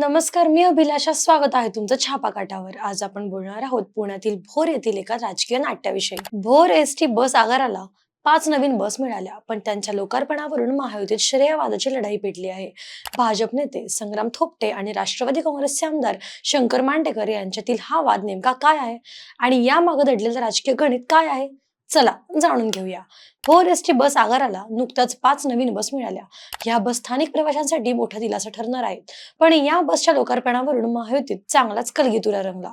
नमस्कार मी अभिलाषा. स्वागत आहे तुमचं छापा काठावर आज आपण बोलणार आहोत पुण्यातील भोर येथील एका राजकीय नाट्याविषयी. भोर एस टी बस आगाराला पाच नवीन बस मिळाल्या पण त्यांच्या लोकार्पणावरून महायुतीत श्रेयवादाची लढाई पेटली आहे. भाजप नेते संग्राम थोपटे आणि राष्ट्रवादी काँग्रेसचे आमदार शंकर मांडेकर यांच्यातील हा वाद नेमका काय आहे? आणि यामागे दडलेलं राजकीय गणित काय आहे? चला जाणून घेऊया. फोर एस टी बस आगाराला नुकताच पाच नवीन बस मिळाल्या. ह्या बस स्थानिक प्रवाशांसाठी मोठा दिलासा ठरणार आहेत. पण या बसच्या लोकार्पणावरून महायुतीत चांगलाच कलगीतुरा रंगला.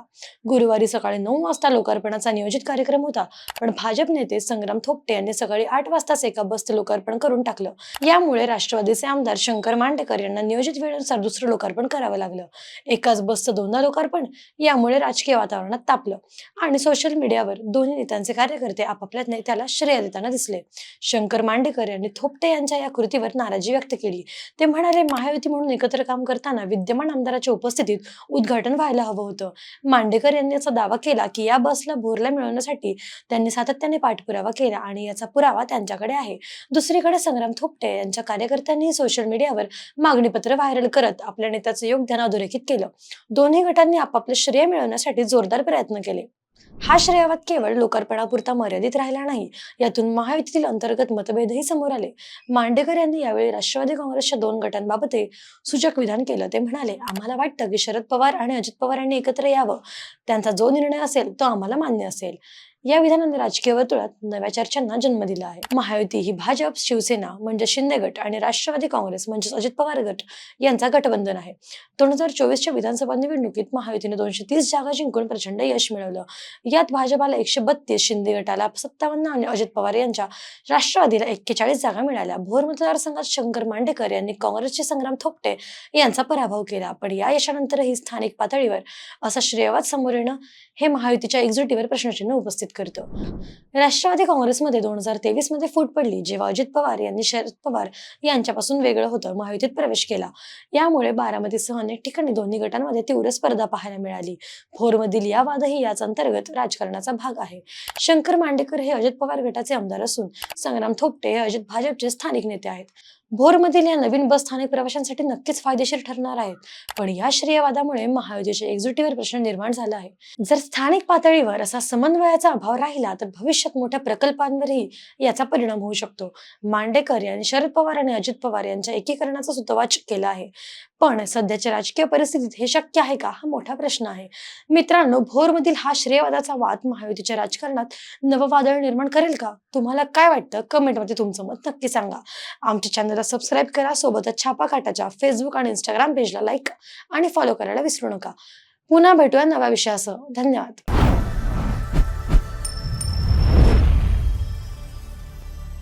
गुरुवारी सकाळी नऊ वाजता लोकार्पणाचा नियोजित कार्यक्रम होता. पण भाजप नेते संग्राम थोपटे यांनी सकाळी आठ वाजताच एका बसचं लोकार्पण करून टाकलं. यामुळे राष्ट्रवादीचे आमदार शंकर मांडेकर यांना नियोजित वेळेनुसार दुसरं लोकार्पण करावं लागलं. एकाच बसचं दोनदा लोकार्पण यामुळे राजकीय वातावरणात तापलं. आणि सोशल मीडियावर दोन्ही नेत्यांचे कार्यकर्ते आपापल्या नेत्याला श्रेय देताना दिसले. शंकर मांडेकर यांनी थोपटे यांच्या या कृतीवर नाराजी व्यक्त केली. ते म्हणाले महायुती म्हणून एकत्र काम करताना विद्यमान आमदाराच्या उपस्थितीत उद्घाटन व्हायला हवं होतं. मांडेकर यांनी असा दावा केला की या बसला भोरला मिळवण्यासाठी त्यांनी सातत्याने पाठपुरावा केला आणि याचा पुरावा त्यांच्याकडे आहे. दुसरीकडे संग्राम थोपटे यांच्या कार्यकर्त्यांनी सोशल मीडियावर मागणीपत्र व्हायरल करत आपल्या नेत्याचं योगदान अधोरेखित केलं. दोन्ही गटांनी आपापले श्रेय मिळवण्यासाठी जोरदार प्रयत्न केले. हा श्रेयवाद केवळ लोकार्पणापुरता मर्यादित राहिला नाही यातून महायुतीतील अंतर्गत मतभेदही समोर आले. मांडेकर यांनी यावेळी राष्ट्रवादी काँग्रेसच्या दोन गटांबाबत सूचक विधान केलं. ते म्हणाले आम्हाला वाटतं की शरद पवार आणि अजित पवार यांनी एकत्र यावं. त्यांचा जो निर्णय असेल तो आम्हाला मान्य असेल. या विधानाने राजकीय वर्तुळात नव्या चर्चांना जन्म दिला आहे. महायुती ही भाजप शिवसेना म्हणजे शिंदे गट आणि राष्ट्रवादी काँग्रेस म्हणजेच अजित पवार गट यांचा गठबंधन आहे. दोन हजार चोवीसच्या विधानसभा निवडणुकीत महायुतीने दोनशे तीस जागा जिंकून प्रचंड यश मिळवलं. यात भाजपाला एकशे बत्तीस शिंदे गटाला सत्तावन्न आणि अजित पवार यांच्या राष्ट्रवादीला एक्केचाळीस जागा मिळाल्या. भोर मतदारसंघात शंकर मांडेकर यांनी काँग्रेसचे संग्राम थोपटे यांचा पराभव केला. पण या यशानंतरही स्थानिक पातळीवर असा श्रेयवाद समोर येणं हे महायुतीच्या एक्झिटीवर प्रश्नचिन्ह उपस्थित करतं. राष्ट्रवादी काँग्रेसमध्ये दोन हजार तेवीसमध्ये फूट पडली जेव्हा अजित पवार यांनी शरद पवार यांच्यापासून वेगळं होतं महायुतीत प्रवेश केला. यामुळे बारामतीसह अनेक ठिकाणी दोन्ही गटांमध्ये तीव्र स्पर्धा पाहायला मिळाली. भोरमधील या वादही याच अंतर्गत राजकारणाचा भाग आहे. शंकर मांडेकर हे अजित पवार गटाचे आमदार असून संग्राम थोपटे हे अजित भाजपचे स्थानिक नेते आहेत. भोरमधील या नवीन बस स्थानिक प्रवाशांसाठी नक्कीच फायदेशीर ठरणार आहेत. पण या श्रेयवादामुळे महायोजेच्या एक्झिटीवर प्रश्न निर्माण झाला आहे. जर स्थानिक पातळीवर असा समन्वयाचा अभाव राहिला तर भविष्यात मोठ्या प्रकल्पांवरही याचा परिणाम होऊ शकतो. मांडेकर यांनी शरद पवार आणि अजित पवार यांच्या एकीकरणाचा सुतवाच केला आहे. पण सध्याच्या राजकीय परिस्थितीत हे शक्य आहे का? हा मोठा प्रश्न आहे. मित्रांनो भोरमधील हा श्रेयवादाचा वाद महायुतीच्या राजकारणात नववादळ निर्माण करेल का? तुम्हाला काय वाटतं? कमेंटमध्ये तुमचं मत नक्की सांगा. आमच्या चॅनलला सबस्क्राईब करा सोबतच छापा काटाच्या फेसबुक आणि इंस्टाग्राम पेजला लाईक आणि फॉलो करायला विसरू नका. पुन्हा भेटूया नव्या विषयासह. धन्यवाद.